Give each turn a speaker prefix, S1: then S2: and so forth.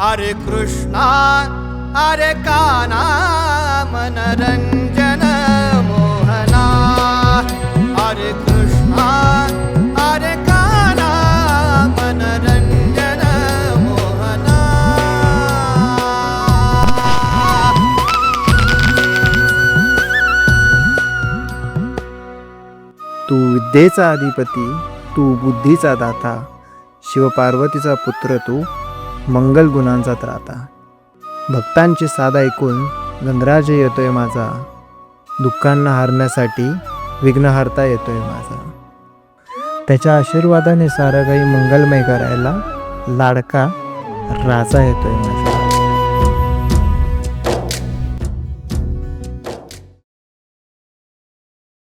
S1: हरे कृष्णा हरे काना मनरंजन मोहना। हरे कृष्णा हरे काना मनरंजन मोहना।
S2: तू विद्येचा अधिपती तू बुद्धीचा दाता शिवपार्वतीचा पुत्र तू मंगल गुणांचा त्राता. भक्तांची साध ऐकून गणराज येतोय माझा. दुःखांना हारण्यासाठी विघ्नहर्ता येतोय माझा. त्याच्या आशीर्वादाने सारं काही मंगलमय करायला लाडका राजा येतोय माझा.